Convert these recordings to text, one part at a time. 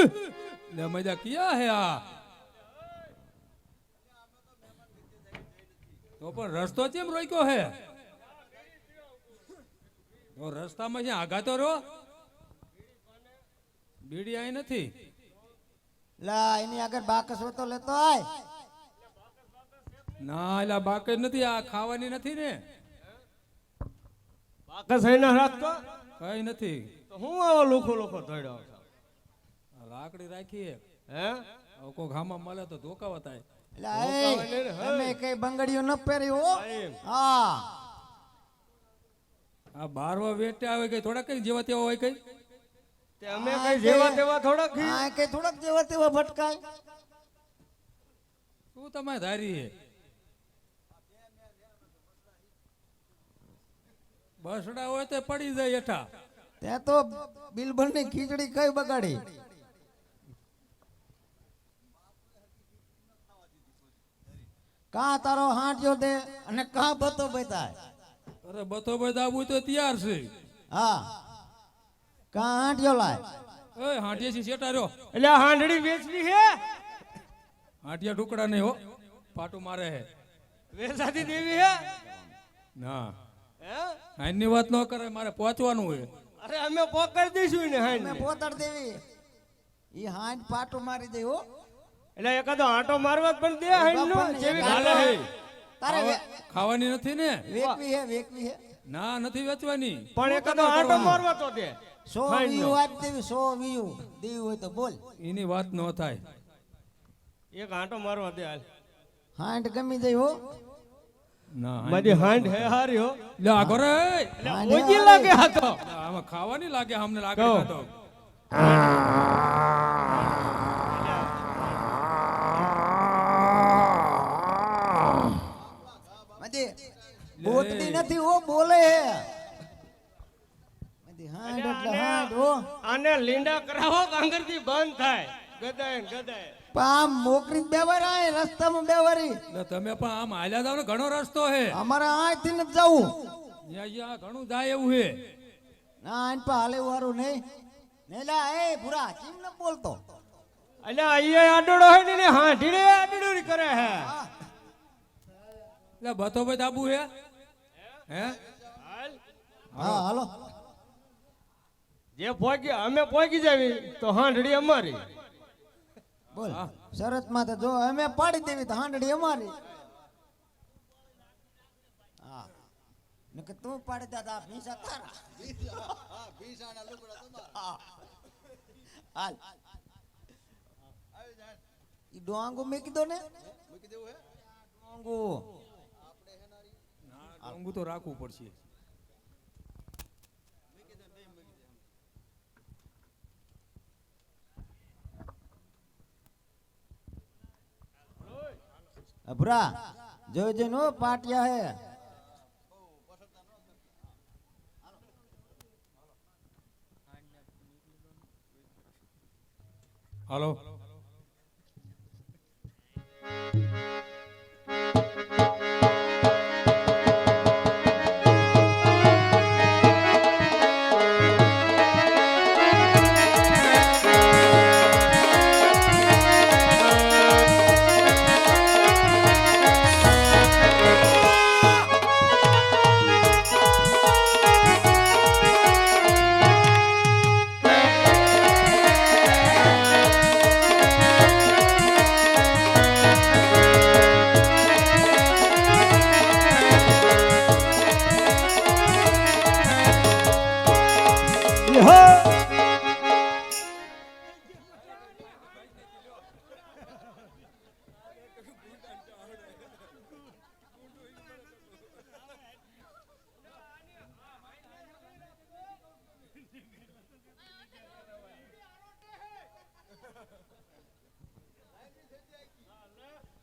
ले मजा किया है આ તો પણ રસ્તો કેમ રોક્યો હે તો રસ્તામાં જ્યાં આગા તો રહો બીડી આઈ નથી લા એની આગળ બાકસ તો લેતો આય ના એલા બાકી નથી આ ખાવાની નથી ને બાકસ હઈ ના રાખતો કઈ નથી તો હું આવો લુખો લુખો ધોડ્યો છું? આ રાખી હે? કો હવે મળે તો ધોકાવા થાય. ને. અમે કઈ બંગડીઓ ન પહેરી હો? હા આ બારવા વેટે આવે કે થોડા કઈ જેવા તેવા હોય કઈ? તે અમે કઈ જેવા તેવા થોડાક? હા કઈ થોડાક જેવા તેવા ભટકાય. શું તમે ધારી હે બસડા હોય તો પડી જાય હેઠા ત્યાં તો બિલબલની ખીચડી કઈ બગાડી? કા તારો હાંટ્યો દે અને કા બતો બતાય અરે બતો બધા આવું તો તૈયાર છે. હા. કા હાંટ્યો લાય? એ હાંટિયા છે સેટાર્યો રહ્યો? એટલે હાંડડી વેચવી હે? હાંટિયા ટુકડા નહીં હો પાટું મારે હે. વેચાતી દેવી હે? ના. હે? આઈની વાત ન કરે મારે પહોંચવાનું હોય. અરે અમે પોકડી દઈશું ને હાંડ મેં પોતાડ દેવી. ઈ હાંડ પાટું મારી દે હો. એટલે એકાદો આંટો મારવા પણ દે હાંડ જેવી એક હે તારે ખાવાની નથી ને? વેકવી હે વેકવી હે. ના નથી વેચવાની. પણ એકાદો આંટો મારવા તો દે. સો વીયુ નો. દેવી સો વીયુ દેવી હોય તો બોલ. એની વાત ન થાય. એક આંટો મારવા દે હાલ. હાંડ ગમી જાય હો. ના મારી હાંડ હે હારી હો. લે આ ઓજી લાગે હા તો. આમાં ખાવાની લાગે અમને લાગે. તો? બોતડી નથી ઓ બોલે. હે હો. આને લીંડા કરાવો કાંગરથી બંધ થાય. ગદાય ગદાય પણ આમ મોકરી બેવરાય રસ્તામાં બેવરી. એટલે તમે પણ આમ હાલ્યા જાવ ને ઘણો રસ્તો હે. અમારે અહીંથી નથી જવું. અહીંયા અહીંયા ઘણું જાય એવું હે. ના આન પા હાલે વારું નહીં. નેલા લા એ ભૂરા કેમ ન બોલતો. એટલે અહીંયા આડડો હોય ને હાંઢીડે આડડો કરે હે. એટલે બતો ભાઈ આબુ હે? હે હાલ. હા હાલો જે પોગી અમે પોગી જાવી તો હાંઢડી અમારી. બોલ હા. શરતમાં તો જો અમે પાડી દેવી તો હાંડડી અમારી. હા. નકે તું પાડી દે આ ભીંસા તારા. હા. હાલ. ઈ ડોંગો મેકી દો ને. ડોંગો. ઊંઘું તો રાખવું પડશે. અભરા જોઈ જોઈને હો પાટિયા હે. હાલો.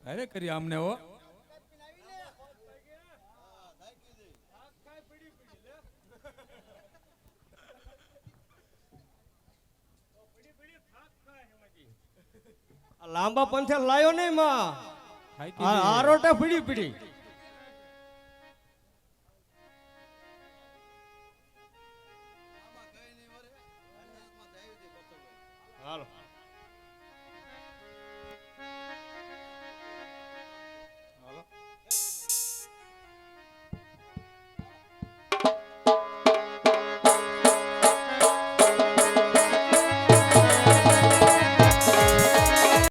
અરે કરી અમને હો. લાંબા પંથે લાયો નહીં માં. આરોટા પીડી પીડી.